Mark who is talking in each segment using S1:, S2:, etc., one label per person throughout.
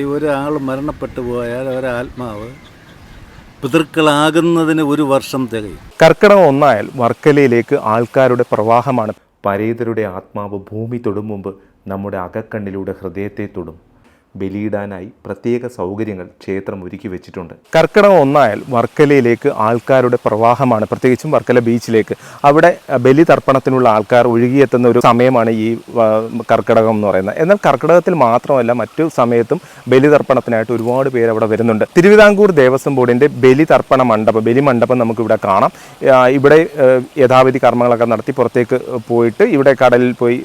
S1: ഒരാൾ മരണപ്പെട്ടു പോയാൽ ഒരാത്മാവ് പിതൃക്കളാകുന്നതിന് ഒരു വർഷം തികയും.
S2: കർക്കിടകം ഒന്നായാൽ വർക്കലയിലേക്ക് ആൾക്കാരുടെ പ്രവാഹമാണ്. പരേതരുടെ ആത്മാവ് ഭൂമി തൊടും മുമ്പ് നമ്മുടെ അകക്കണ്ണിലൂടെ ഹൃദയത്തെ തൊടും. ബലിയിടാനായി പ്രത്യേക സൗകര്യങ്ങൾ ക്ഷേത്രം ഒരുക്കി വെച്ചിട്ടുണ്ട്. കർക്കിടകം ഒന്നായാൽ വർക്കലയിലേക്ക് ആൾക്കാരുടെ പ്രവാഹമാണ്. പ്രത്യേകിച്ചും വർക്കല ബീച്ചിലേക്ക്. അവിടെ ബലി തർപ്പണത്തിനുള്ള ആൾക്കാർ ഒഴുകിയെത്തുന്ന ഒരു സമയമാണ് ഈ കർക്കിടകം എന്ന് പറയുന്നത്. എന്നാൽ കർക്കിടകത്തിൽ മാത്രമല്ല മറ്റു സമയത്തും ബലി തർപ്പണത്തിനായിട്ട് ഒരുപാട് പേര് അവിടെ വരുന്നുണ്ട്. തിരുവിതാംകൂർ ദേവസ്വം ബോർഡിന്റെ ബലി തർപ്പണ മണ്ഡപം ബലി മണ്ഡപം നമുക്കിവിടെ കാണാം. ഇവിടെ യഥാവിധി കർമ്മങ്ങളൊക്കെ നടത്തി പുറത്തേക്ക് പോയിട്ട് ഇവിടെ കടലിൽ പോയി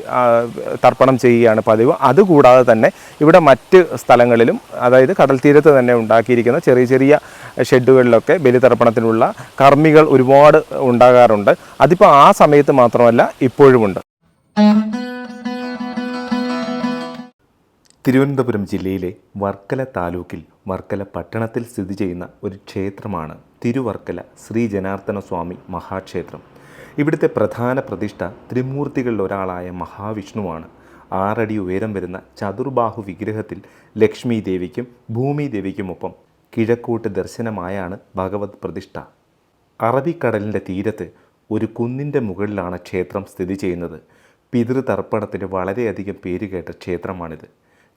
S2: തർപ്പണം ചെയ്യുകയാണ് പതിവ്. അതുകൂടാതെ തന്നെ ഇവിടെ മറ്റ് സ്ഥലങ്ങളിലും അതായത് കടൽ തീരത്ത് തന്നെ ഉണ്ടാക്കിയിരിക്കുന്ന ചെറിയ ചെറിയ ഷെഡുകളിലൊക്കെ ബലിതർപ്പണത്തിനുള്ള കർമ്മികൾ ഒരുപാട് ഉണ്ടാകാറുണ്ട്. അതിപ്പോൾ ആ സമയത്ത് മാത്രമല്ല ഇപ്പോഴുമുണ്ട്. തിരുവനന്തപുരം ജില്ലയിലെ വർക്കല താലൂക്കിൽ വർക്കല പട്ടണത്തിൽ സ്ഥിതി ചെയ്യുന്ന ഒരു ക്ഷേത്രമാണ് തിരുവർക്കല ശ്രീ ജനാർദ്ദന സ്വാമി മഹാക്ഷേത്രം. ഇവിടുത്തെ പ്രധാന പ്രതിഷ്ഠ ത്രിമൂർത്തികളിൽ ഒരാളായ മഹാവിഷ്ണുവാണ്. ആറടി ഉയരം വരുന്ന ചതുർബാഹു വിഗ്രഹത്തിൽ ലക്ഷ്മി ദേവിക്കും ഭൂമി ദേവിക്കുമൊപ്പം കിഴക്കോട്ട് ദർശനമായാണ് ഭഗവത് പ്രതിഷ്ഠ. അറബിക്കടലിന്റെ തീരത്ത് ഒരു കുന്നിന്റെ മുകളിലാണ് ക്ഷേത്രം സ്ഥിതി ചെയ്യുന്നത്. പിതൃതർപ്പണത്തിന് വളരെയധികം പേരുകേട്ട ക്ഷേത്രമാണിത്.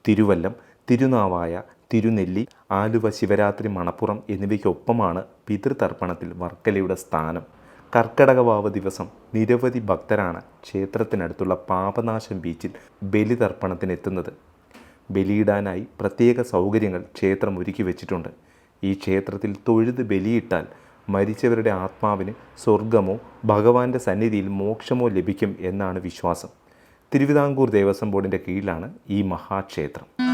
S2: തിരുവല്ലം തിരുനാവായ തിരുനെല്ലി ആലുവ ശിവരാത്രി മണപ്പുറം എന്നിവയ്ക്കൊപ്പമാണ് പിതൃതർപ്പണത്തിൽ വർക്കലയുടെ സ്ഥാനം. കർക്കടകവാവ് ദിവസം നിരവധി ഭക്തരാണ് ക്ഷേത്രത്തിനടുത്തുള്ള പാപനാശം ബീച്ചിൽ ബലിതർപ്പണത്തിനെത്തുന്നത്. ബലിയിടാനായി പ്രത്യേക സൗകര്യങ്ങൾ ക്ഷേത്രം ഒരുക്കി വെച്ചിട്ടുണ്ട്. ഈ ക്ഷേത്രത്തിൽ തൊഴുത് ബലിയിട്ടാൽ മരിച്ചവരുടെ ആത്മാവിന് സ്വർഗമോ ഭഗവാന്റെ സന്നിധിയിൽ മോക്ഷമോ ലഭിക്കും എന്നാണ് വിശ്വാസം. തിരുവിതാംകൂർ ദേവസ്വം ബോർഡിന്റെ കീഴിലാണ് ഈ മഹാക്ഷേത്രം.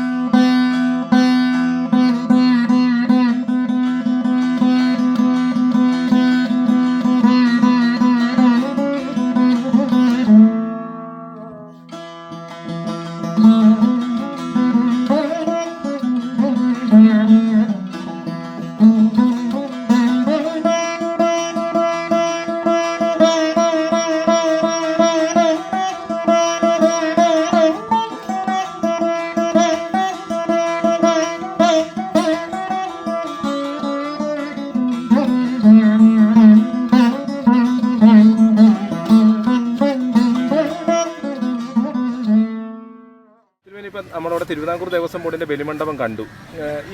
S3: നമ്മളവിടെ തിരുവിതാംകൂർ ദേവസ്വം ബോർഡിന്റെ ബലിമണ്ഡപം കണ്ടു.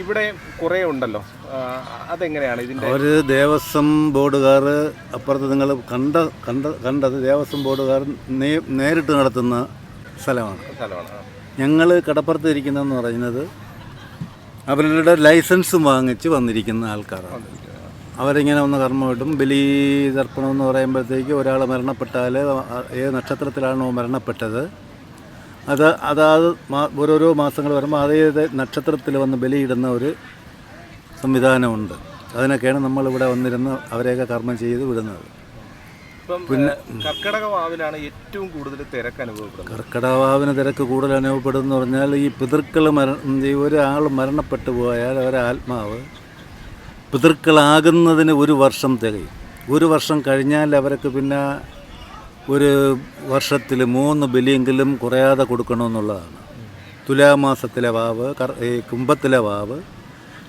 S3: ഇവിടെ കുറേ ഉണ്ടല്ലോ. അതെങ്ങനെയാണ് ഇതിന്റെ
S1: അവർ ദേവസ്വം ബോർഡുകാർ അപ്പുറത്ത് നിങ്ങൾ കണ്ട കണ്ട കണ്ടത് ദേവസ്വം ബോർഡുകാർ നേരിട്ട് നടത്തുന്ന സ്ഥലമാണ്.
S3: സ്ഥലമാണ്
S1: ഞങ്ങൾ കടപ്പുറത്ത് ഇരിക്കുന്നതെന്ന് പറയുന്നത് അവരുടെ ലൈസൻസ് വാങ്ങിച്ച് വന്നിരിക്കുന്ന ആൾക്കാരാണ്. അവരിങ്ങനെ ഒന്ന് കർമ്മമായിട്ടും ബലി തർപ്പണം എന്ന് പറയുമ്പോഴത്തേക്ക് ഒരാൾ മരണപ്പെട്ടാൽ ഏത് നക്ഷത്രത്തിലാണോ മരണപ്പെട്ടത്? അത് അതാത് മാ- ഓരോരോ മാസങ്ങൾ വരുമ്പോൾ അതേത് നക്ഷത്രത്തിൽ വന്ന് ബലിയിടുന്ന ഒരു സംവിധാനമുണ്ട്. അതിനൊക്കെയാണ് നമ്മളിവിടെ വന്നിരുന്ന് അവരെയൊക്കെ കർമ്മം ചെയ്ത് വിടുന്നത്.
S3: പിന്നെ കർക്കിടക വാവിലാണ് ഏറ്റവും കൂടുതൽ തിരക്ക് അനുഭവപ്പെടുന്നത്.
S1: കർക്കിടവാവിന് തിരക്ക് കൂടുതൽ അനുഭവപ്പെടുന്നു പറഞ്ഞാൽ ഈ പിതൃക്കൾ മരണം ഈ ഒരാൾ മരണപ്പെട്ടു പോയാൽ ഒരാത്മാവ് പിതൃക്കളാകുന്നതിന് ഒരു വർഷം തികയും. ഒരു വർഷം കഴിഞ്ഞാൽ അവർക്ക് പിന്നെ ഒരു വർഷത്തിൽ മൂന്ന് ബലിയെങ്കിലും കുറയാതെ കൊടുക്കണമെന്നുള്ളതാണ്. തുലാമാസത്തിലെ വാവ് കർ ഈ കുംഭത്തിലെ വാവ്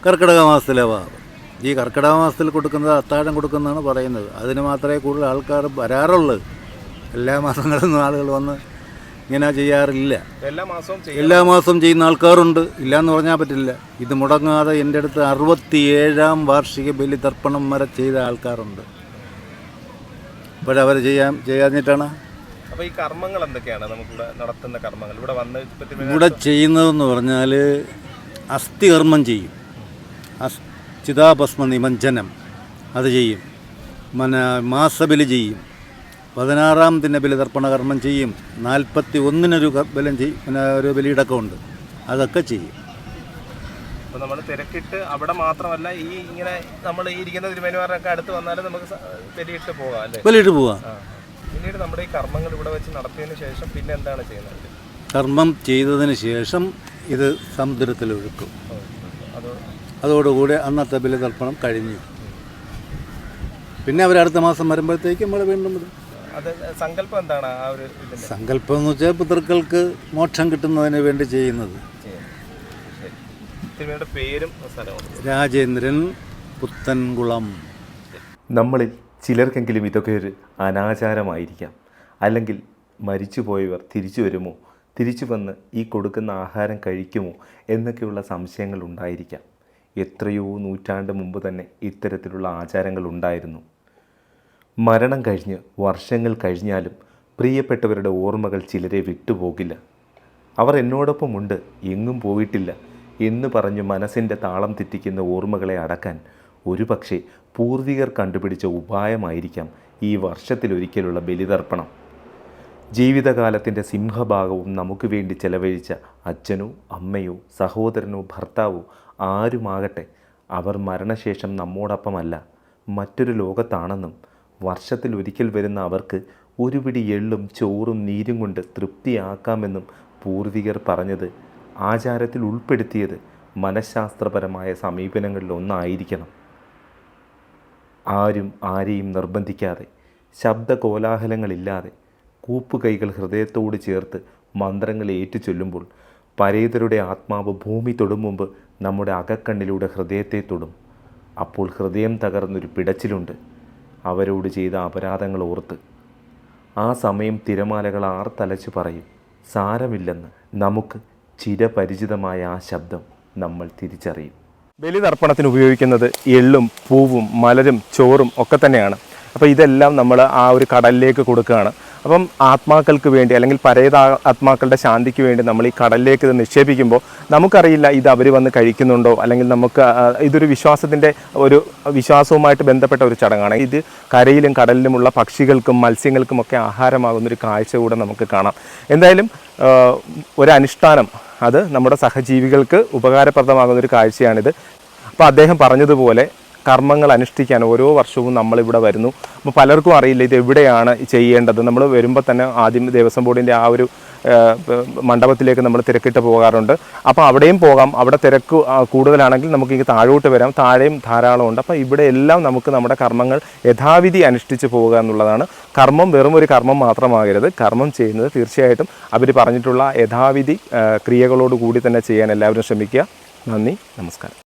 S1: കർക്കിടക മാസത്തിലെ വാവ്. ഈ കർക്കിടക മാസത്തിൽ കൊടുക്കുന്നത് അത്താഴം കൊടുക്കുന്നതാണ് പറയുന്നത്. അതിന് മാത്രമേ കൂടുതൽ ആൾക്കാർ വരാറുള്ളൂ. എല്ലാ മാസങ്ങളിലും ആളുകൾ വന്ന് ഇങ്ങനെ ചെയ്യാറില്ല.
S3: എല്ലാ മാസവും
S1: എല്ലാ മാസവും ചെയ്യുന്ന ആൾക്കാരുണ്ട്. ഇല്ലയെന്ന് പറഞ്ഞാൽ പറ്റില്ല. ഇത് മുടങ്ങാതെ എന്റെ അടുത്ത് അറുപത്തിയേഴാം വാർഷിക ബലി തർപ്പണം വരെ ചെയ്ത ആൾക്കാരുണ്ട്. ഇപ്പോഴവർ ചെയ്യാൻ ചെയ്യാഞ്ഞിട്ടാണ്.
S3: അപ്പോൾ ഈ കർമ്മങ്ങൾ എന്തൊക്കെയാണ്? നമുക്കിവിടെ നടത്തുന്ന കർമ്മങ്ങൾ. ഇവിടെ വന്ന്
S1: ഇവിടെ ചെയ്യുന്നതെന്ന് പറഞ്ഞാൽ അസ്ഥികർമ്മം ചെയ്യും. അസ് ചിതാഭസ്മ നിമഞ്ജനം അത് ചെയ്യും. മന മാസബലി ചെയ്യും. പതിനാറാം ദിന ബലിതർപ്പണ കർമ്മം ചെയ്യും. നാൽപ്പത്തി ഒന്നിനൊരു ബലം ചെയ്യും പിന്നെ ഒരു ഉണ്ട് അതൊക്കെ ചെയ്യും.
S3: അപ്പൊ നമ്മൾ തിരക്കിട്ട് അവിടെ മാത്രമല്ല ഈ ഇങ്ങനെ നമ്മൾ ഈ ഇരിക്കുന്ന തിരുമേനിമാരൊക്കെ അടുത്ത് വന്നാലും നമുക്ക് തെരിയിട്ട് പോകാം അല്ലേ?
S1: വലിയിട്ട് പോവാം.
S3: പിന്നീട് നമ്മുടെ ഈ കർമ്മങ്ങൾ ഇവിടെ വെച്ച് നടത്തിയതിന് ശേഷം പിന്നെ എന്താണ് ചെയ്യുന്നത്?
S1: കർമ്മം ചെയ്തതിന് ശേഷം ഇത് സമുദ്രത്തിൽ
S3: ഒഴുക്കും.
S1: അതോടുകൂടി അന്നത്തെ ബലിതർപ്പണം കഴിഞ്ഞു. പിന്നെ അവർ അടുത്ത മാസം വരുമ്പോഴത്തേക്ക് നമ്മൾ വീണ്ടും
S3: വരും. സങ്കല്പം എന്താണ്
S1: സങ്കല്പം എന്ന് വെച്ചാൽ പിതൃക്കൾക്ക് മോക്ഷം കിട്ടുന്നതിന് വേണ്ടി ചെയ്യുന്നത്.
S3: പേരും സ്ഥലവും
S1: രാജേന്ദ്രൻ പുത്തൻകുളം.
S2: നമ്മളിൽ ചിലർക്കെങ്കിലും ഇതൊക്കെ ഒരു അനാചാരമായിരിക്കാം. അല്ലെങ്കിൽ മരിച്ചുപോയവർ തിരിച്ചു വരുമോ? തിരിച്ചു വന്ന് ഈ കൊടുക്കുന്ന ആഹാരം കഴിക്കുമോ? എന്നൊക്കെയുള്ള സംശയങ്ങൾ ഉണ്ടായിരിക്കാം. എത്രയോ നൂറ്റാണ്ട് മുമ്പ് തന്നെ ഇത്തരത്തിലുള്ള ആചാരങ്ങൾ ഉണ്ടായിരുന്നു. മരണം കഴിഞ്ഞ് വർഷങ്ങൾ കഴിഞ്ഞാലും പ്രിയപ്പെട്ടവരുടെ ഓർമ്മകൾ ചിലരെ വിട്ടുപോകില്ല. അവർ എന്നോടൊപ്പമുണ്ട് എങ്ങും പോയിട്ടില്ല. എന്ന് പറഞ്ഞു മനസ്സിന്റെ താളം തെറ്റിക്കുന്ന ഓർമ്മകളെ അടക്കാൻ ഒരുപക്ഷെ പൂർവികർ കണ്ടുപിടിച്ച ഉപായമായിരിക്കാം ഈ വർഷത്തിലൊരിക്കലുള്ള ബലിതർപ്പണം. ജീവിതകാലത്തിന്റെ സിംഹഭാഗവും നമുക്ക് വേണ്ടി ചെലവഴിച്ച അച്ഛനോ അമ്മയോ സഹോദരനോ ഭർത്താവോ ആരുമാകട്ടെ അവർ മരണശേഷം നമ്മോടൊപ്പമല്ല മറ്റൊരു ലോകത്താണെന്നും വർഷത്തിൽ ഒരിക്കൽ വരുന്ന അവർക്ക് ഒരു പിടി എള്ളും ചോറും നീരും കൊണ്ട് തൃപ്തിയാക്കാമെന്നും പൂർവികർ പറഞ്ഞത് ആചാരത്തിൽ ഉൾപ്പെടുത്തിയത് മനഃശാസ്ത്രപരമായ സമീപനങ്ങളിൽ ഒന്നായിരിക്കണം. ആരും ആരെയും നിർബന്ധിക്കാതെ ശബ്ദ കോലാഹലങ്ങളില്ലാതെ കൂപ്പുകൈകൾ ഹൃദയത്തോട് ചേർത്ത് മന്ത്രങ്ങൾ ഏറ്റുചൊല്ലുമ്പോൾ പരേതരുടെ ആത്മാവ് ഭൂമി തൊടും മുമ്പ് നമ്മുടെ അകക്കണ്ണിലൂടെ ഹൃദയത്തെ തൊടും. അപ്പോൾ ഹൃദയം തകർന്നൊരു പിടച്ചിലുണ്ട്. അവരോട് ചെയ്ത അപരാധങ്ങൾ ഓർത്ത് ആ സമയം തിരമാലകൾ ആർത്തലച്ചു പറയും സാരമില്ലെന്ന്. നമുക്ക് ചിരപരിചിതമായ ആ ശബ്ദം നമ്മൾ തിരിച്ചറിയും.
S4: ബലിതർപ്പണത്തിന് ഉപയോഗിക്കുന്നത് എള്ളും പൂവും മലരും ചോറും ഒക്കെ തന്നെയാണ്. അപ്പോൾ ഇതെല്ലാം നമ്മൾ ആ ഒരു കടലിലേക്ക് കൊടുക്കുകയാണ്. അപ്പം ആത്മാക്കൾക്ക് വേണ്ടി അല്ലെങ്കിൽ പരേത ആത്മാക്കളുടെ ശാന്തിക്ക് വേണ്ടി നമ്മൾ ഈ കടലിലേക്ക് ഇത് നിക്ഷേപിക്കുമ്പോൾ നമുക്കറിയില്ല ഇത് അവർ വന്ന് കഴിക്കുന്നുണ്ടോ അല്ലെങ്കിൽ നമുക്ക് ഇതൊരു വിശ്വാസത്തിന്റെ ഒരു വിശ്വാസവുമായിട്ട് ബന്ധപ്പെട്ട ഒരു ചടങ്ങാണ്. ഇത് കരയിലും കടലിലുമുള്ള പക്ഷികൾക്കും മത്സ്യങ്ങൾക്കും ഒക്കെ ആഹാരമാകുന്ന ഒരു കാഴ്ച കൂടെ നമുക്ക് കാണാം. എന്തായാലും ഒരനുഷ്ഠാനം അത് നമ്മുടെ സഹജീവികൾക്ക് ഉപകാരപ്രദമാകുന്ന ഒരു കാഴ്ചയാണിത്. അപ്പോൾ അദ്ദേഹം പറഞ്ഞതുപോലെ കർമ്മങ്ങൾ അനുഷ്ഠിക്കാൻ ഓരോ വർഷവും നമ്മളിവിടെ വരുന്നു. അപ്പോൾ പലർക്കും അറിയില്ല ഇത് എവിടെയാണ് ചെയ്യേണ്ടത്. നമ്മൾ വരുമ്പോൾ തന്നെ ആദ്യം ദേവസ്വം ബോർഡിന്റെ ആ ഒരു മണ്ഡപത്തിലേക്ക് നമ്മൾ തിരക്കിട്ട് പോകാറുണ്ട്. അപ്പോൾ അവിടെയും പോകാം. അവിടെ തിരക്ക് കൂടുതലാണെങ്കിൽ നമുക്ക് ഇങ്ങനെ താഴോട്ട് വരാം. താഴെയും ധാരാളമുണ്ട് അപ്പോൾ ഇവിടെ എല്ലാം നമുക്ക് നമ്മുടെ കർമ്മങ്ങൾ യഥാവിധി അനുഷ്ഠിച്ച് പോവുക എന്നുള്ളതാണ്. കർമ്മം വെറും ഒരു കർമ്മം മാത്രമാകരുത്. കർമ്മം ചെയ്യുന്നത് തീർച്ചയായിട്ടും അവർ പറഞ്ഞിട്ടുള്ള യഥാവിധി ക്രിയകളോട് കൂടി തന്നെ ചെയ്യാൻ എല്ലാവരും ശ്രമിക്കുക. നന്ദി. നമസ്കാരം.